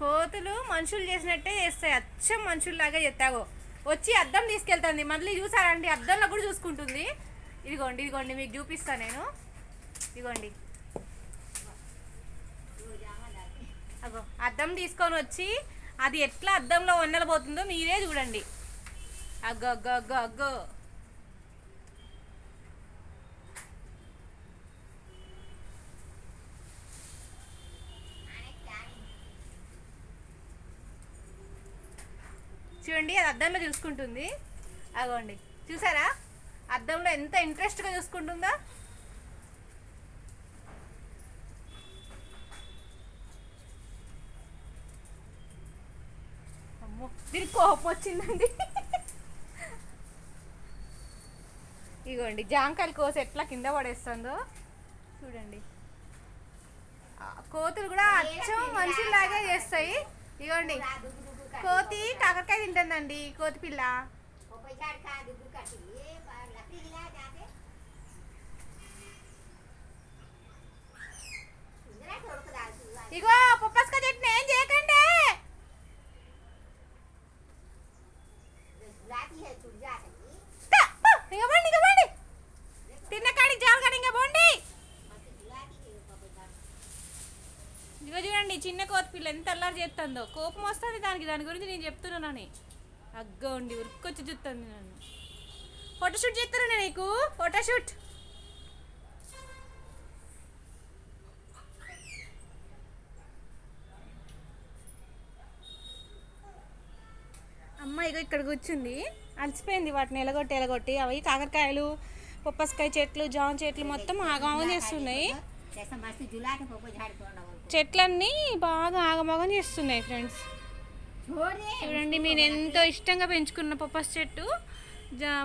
కోతులు మనుషులు చేసినట్టే చేస్తాయి. అచ్చం మనుషుల్లాగా చేస్తాగో వచ్చి అద్దం తీసుకెళ్తుంది. మళ్ళీ చూసారండి అద్దంలో కూడా చూసుకుంటుంది. ఇదిగోండి ఇదిగోండి మీకు చూపిస్తాను నేను. ఇదిగోండి. అగో అద్దం తీసుకొని వచ్చి అది ఎట్లా అద్దంలో వండలబోతుందో మీరే చూడండి. అగ్గో అగ్గో అగ్గో అగ్గో. చూడండి అది అద్దంలో చూసుకుంటుంది. అగోండి చూసారా? అద్దంలో ఎంత ఇంట్రెస్ట్గా చూసుకుంటుందా. అమ్మో దీనికి కోపం వచ్చిందండి. ఇగోండి జాంకాయలు కోసి ఎట్లా కింద పడేస్తుందో చూడండి. కోతులు కూడా అచ్చం మనుషుల్లాగే చేస్తాయి. ఇగోండి కోతి కాకరకాయ తింటుందండి కోతి పిల్ల ఇగో పప్పస్క చెట్టు ఏం చేయకండి తా, పో, ఇక పోండి, ఇక పోండి. తిన్న కాడికి జాలు కాడి ఇంకా పోండి ఇదిగో చూడండి చిన్న కోతి పిల్ల ఎంత అల్లరి చేస్తుందో. కోపం వస్తుంది దానికి దాని గురించి నేను చెప్తున్నానని. అగ్గో ఉండి ఉరుక్కొచ్చి చూస్తుంది నన్ను. ఫోటోషూట్ చేస్తారా నీకు? ఫోటోషూట్ అమ్మ ఇగో ఇక్కడ కూర్చుంది. అలసిపోయింది వాటిని ఎలగొట్టి ఎలగొట్టి. అవి కాకరకాయలు పప్పసకాయ చెట్లు జామ చెట్లు మొత్తం ఆగమాగం చేస్తున్నాయి. చెట్లన్నీ బాగా ఆగమాగం చేస్తున్నాయి ఫ్రెండ్స్. చూడండి నేను ఎంతో ఇష్టంగా పెంచుకున్న పప్పస్ చెట్టు.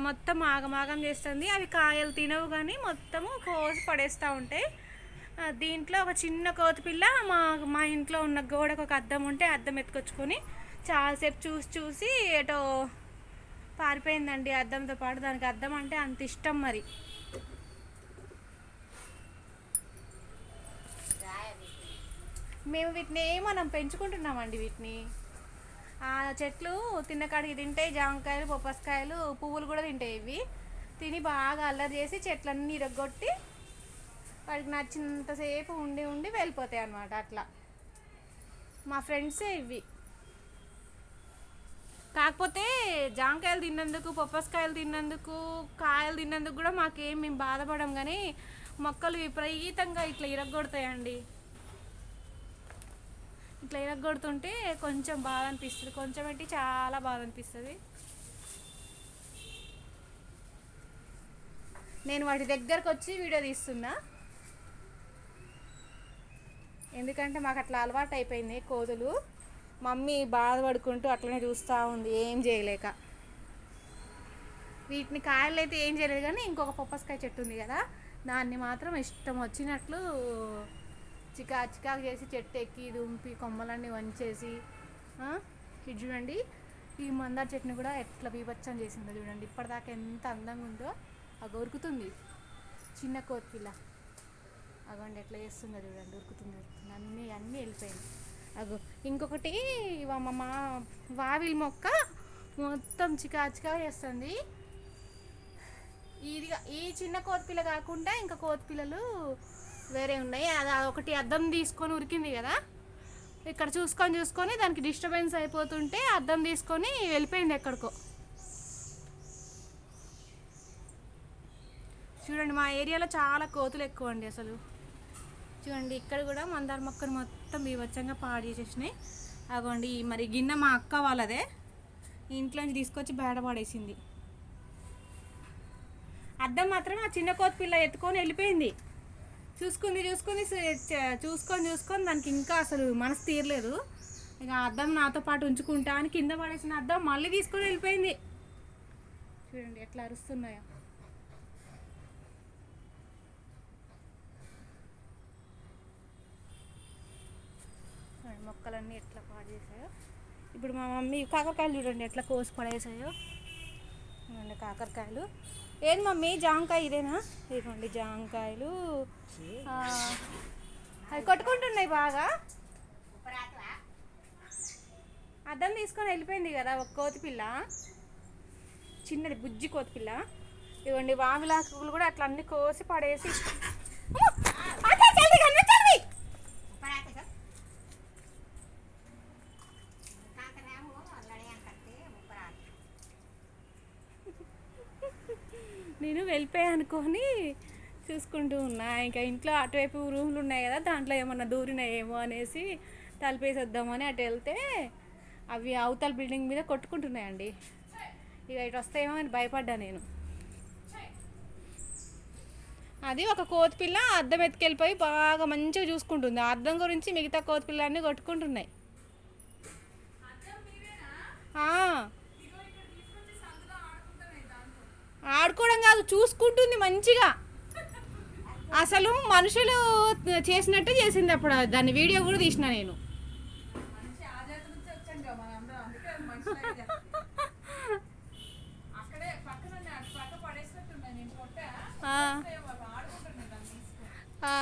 మొత్తం ఆగమాగం చేస్తుంది. అవి కాయలు తినవు కానీ మొత్తము కోసి పడేస్తూ ఉంటాయి. దీంట్లో ఒక చిన్న కోతి పిల్ల మా మా ఇంట్లో ఉన్న గోడకు ఒక అద్దం ఉంటే అద్దం ఎత్తుకొచ్చుకొని చాలాసేపు చూసి చూసి ఏటో పారిపోయిందండి అద్దంతో పాటు. దానికి అద్దం అంటే అంత ఇష్టం మరి. మేము వీటిని మనం పెంచుకుంటున్నామండి వీటిని? ఆ చెట్లు తిన్నకాడికి తింటాయి జామకాయలు పొప్పసకాయలు పువ్వులు కూడా తింటాయి ఇవి. తిని బాగా అల్లరి చేసి చెట్లన్నీ ఇరగొట్టి వాడికి నచ్చినంతసేపు ఉండి ఉండి వెళ్ళిపోతాయి అన్నమాట అట్లా. మా ఫ్రెండ్సే ఇవి. కాకపోతే జామకాయలు తిన్నందుకు పొప్పసకాయలు తిన్నందుకు కాయలు తిన్నందుకు కూడా మాకేం మేము బాధపడం కానీ మొక్కలు విపరీతంగా ఇట్లా ఇరగొడతాయండి. ఇట్లా ఇరగొడుతుంటే కొంచెం బాధ అనిపిస్తుంది కొంచెం ఏంటి చాలా బాధ అనిపిస్తుంది నేను వాటి దగ్గరకు వచ్చి వీడియో తీస్తున్నా. ఎందుకంటే మాకు అట్లా అలవాటు అయిపోయింది కోతులు. మమ్మీ బాధపడుకుంటూ అట్లనే చూస్తూ ఉంది. ఏం చేయలేక. వీటిని కాయలు అయితే ఏం చేయలేదు కానీ ఇంకొక పప్పస్కాయ చెట్టు ఉంది కదా. దాన్ని మాత్రం ఇష్టం వచ్చినట్లు చికా చికాకు చేసి చెట్టు ఎక్కి దుంపి కొమ్మలన్నీ వంచేసి ఇది చూడండి. ఈ మందార చెట్టుని కూడా ఎట్లా బీభత్సం చేసిందో చూడండి. ఇప్పటిదాకా ఎంత అందంగా ఉందో అది ఉరుకుతుంది. చిన్న కోతిపిల్ల. అగోండి ఎట్లా చేస్తుందో చూడండి. ఉరుకుతుంది ఉరుకుతుంది. అన్నీ అన్నీ వెళ్ళిపోయింది అగో ఇంకొకటి మా మా- వావిలి మొక్క మొత్తం చికా చికా చేస్తుంది. ఇది ఈ చిన్న కోతిపిల్ల కాకుండా ఇంకా కోతిపిల్లలు వేరే ఉన్నాయి. అది ఒకటి అద్దం తీసుకొని ఉరికింది కదా. ఇక్కడ చూసుకొని చూసుకొని దానికి డిస్టర్బెన్స్ అయిపోతుంటే అద్దం తీసుకొని వెళ్ళిపోయింది ఎక్కడికో. చూడండి మా ఏరియాలో చాలా కోతులు ఎక్కువ అండి అసలు. చూడండి ఇక్కడ కూడా మందార మొక్కను మొత్తం బీభత్సంగా పాడు చేసేసినాయి. అగోండి ఈ మరి గిన్నె మా అక్క వాళ్ళదే. ఇంట్లోంచి తీసుకొచ్చి బేడ పడేసింది. అద్దం మాత్రం ఆ చిన్న కోతి పిల్ల ఎత్తుకొని వెళ్ళిపోయింది. చూసుకుంది చూసుకుంది చూసుకొని చూసుకొని దానికి ఇంకా అసలు మనసు తీరలేదు. ఇక అద్దం నాతో పాటు ఉంచుకుంటా అని కింద పడేసిన అద్దం మళ్ళీ తీసుకొని వెళ్ళిపోయింది. చూడండి ఎట్లా అరుస్తున్నాయో. మొక్కలన్నీ ఎట్లా పాడు చేసాయో ఇప్పుడు మా మమ్మీ కాకరకాయలు చూడండి ఎట్లా కోసి పడేసాయో కాకరకాయలు. ఏది మమ్మీ? జాంకాయ ఇదేనా? ఇదిగోండి జాంకాయలు. అవి కొట్టుకుంటున్నాయి బాగా. అద్దం తీసుకొని వెళ్ళిపోయింది కదా ఒక కోతిపిల్ల చిన్నది బుజ్జి కోతిపిల్ల ఇవ్వండి వామిలాకులు కూడా అట్లా అన్ని కోసి పడేసి నేను వెళ్ళిపోయా అనుకొని చూసుకుంటూ ఉన్నా. ఇంకా ఇంట్లో అటువైపు రూమ్లు ఉన్నాయి కదా దాంట్లో ఏమన్నా దూరినాయేమో అనేసి తలిపేసేద్దామని అటు వెళ్తే అవి అవతల బిల్డింగ్ మీద కొట్టుకుంటున్నాయండి. ఇక ఇటు వస్తాయేమో అని భయపడ్డా నేను. అది ఒక కోతిపిల్ల అద్దం ఎత్తుకెళ్ళిపోయి బాగా మంచిగా చూసుకుంటుంది. ఆ అద్దం గురించి మిగతా కోతిపిల్ల అన్నీ కొట్టుకుంటున్నాయి ఆడుకోవడం కాదు చూసుకుంటుంది మంచిగా. అసలు మనుషులు చేసినట్టు చేసింది అప్పుడు. దాన్ని వీడియో కూడా తీసిన నేను. ఆ.